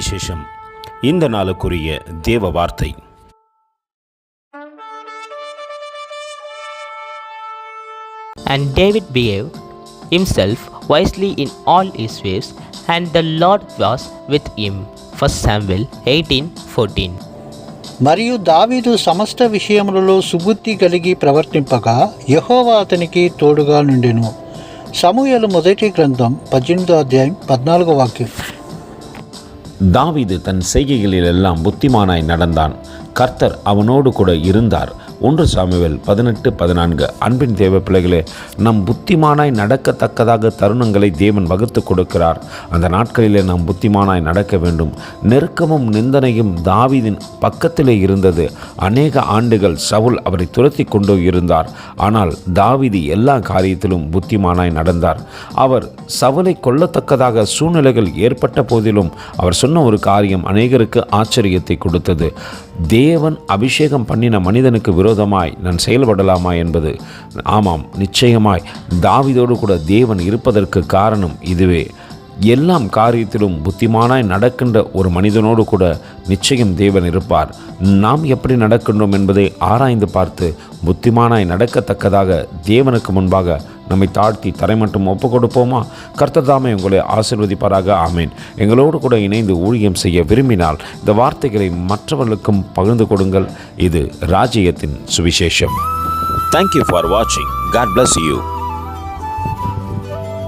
சுவிசேஷம் இந்த நாளுக்குரிய தேவ வார்த்தை And David behaved himself wisely in all his ways, and the Lord was with him. 1 Samuel 18:14. మరియు దావీదు సమస్త విషయములలో సుబుద్ధి కలిగి ప్రవర్తింపగా యెహోవా అతనికి తోడుగా నుండెను సమూయలు మొదటి గ్రంథం పద్దెనిమిదో అధ్యాయం పద్నాలుగో వాక్యం தாவீது தன் செய்கைகளில் எல்லாம் புத்திமானாய் நடந்தான். கர்த்தர் அவனோடு கூட இருந்தார். ஒன்று சாமுவேல் பதினெட்டு பதினான்கு. அன்பின் தேவ பிள்ளைகளே நம் புத்திமானாய் நடக்கத்தக்கதாக தருணங்களை தேவன் வகுத்து கொடுக்கிறார். அந்த நாட்களிலே நாம் புத்திமானாய் நடக்க வேண்டும். நெருக்கமும் நிந்தனையும் தாவிதின் பக்கத்திலே இருந்தது. அநேக ஆண்டுகள் சவுல் அவரை துரத்தி கொண்டு இருந்தார். ஆனால் தாவிதி எல்லா காரியத்திலும் புத்திமானாய் நடந்தார். அவர் சவுலை கொல்லத்தக்கதாக சூழ்நிலைகள் ஏற்பட்ட போதிலும் அவர் சொன்ன ஒரு காரியம் அநேகருக்கு ஆச்சரியத்தை கொடுத்தது. தேவன் அபிஷேகம் பண்ணின மனிதனுக்கு விரோதமாய் நான் செயல்படலாமா என்பது? ஆமாம் நிச்சயமாய். தாவிதோடு கூட தேவன் இருப்பதற்கு காரணம் இதுவே. எல்லாம் காரியத்திலும் புத்திமானாய் நடக்கின்ற ஒரு மனிதனோடு கூட நிச்சயம் தேவன் இருப்பார். நாம் எப்படி நடக்கின்றோம் என்பதை ஆராய்ந்து பார்த்து புத்திமானாய் நடக்கத்தக்கதாக தேவனுக்கு முன்பாக நம்மை தாழ்த்தி தரை மட்டும் ஒப்பு கொடுப்போமா கர்த்ததாமே உங்களை ஆசிர்வதிப்பாராக. ஆமேன். எங்களோடு கூட இணைந்து ஊழியம் செய்ய விரும்பினால் இந்த வார்த்தைகளை மற்றவர்களுக்கும் பகிர்ந்து கொடுங்கள். இது ராஜ்யத்தின் சுவிசேஷம். தேங்க்யூ ஃபார் வாட்சிங் காட் பிளஸ் யூ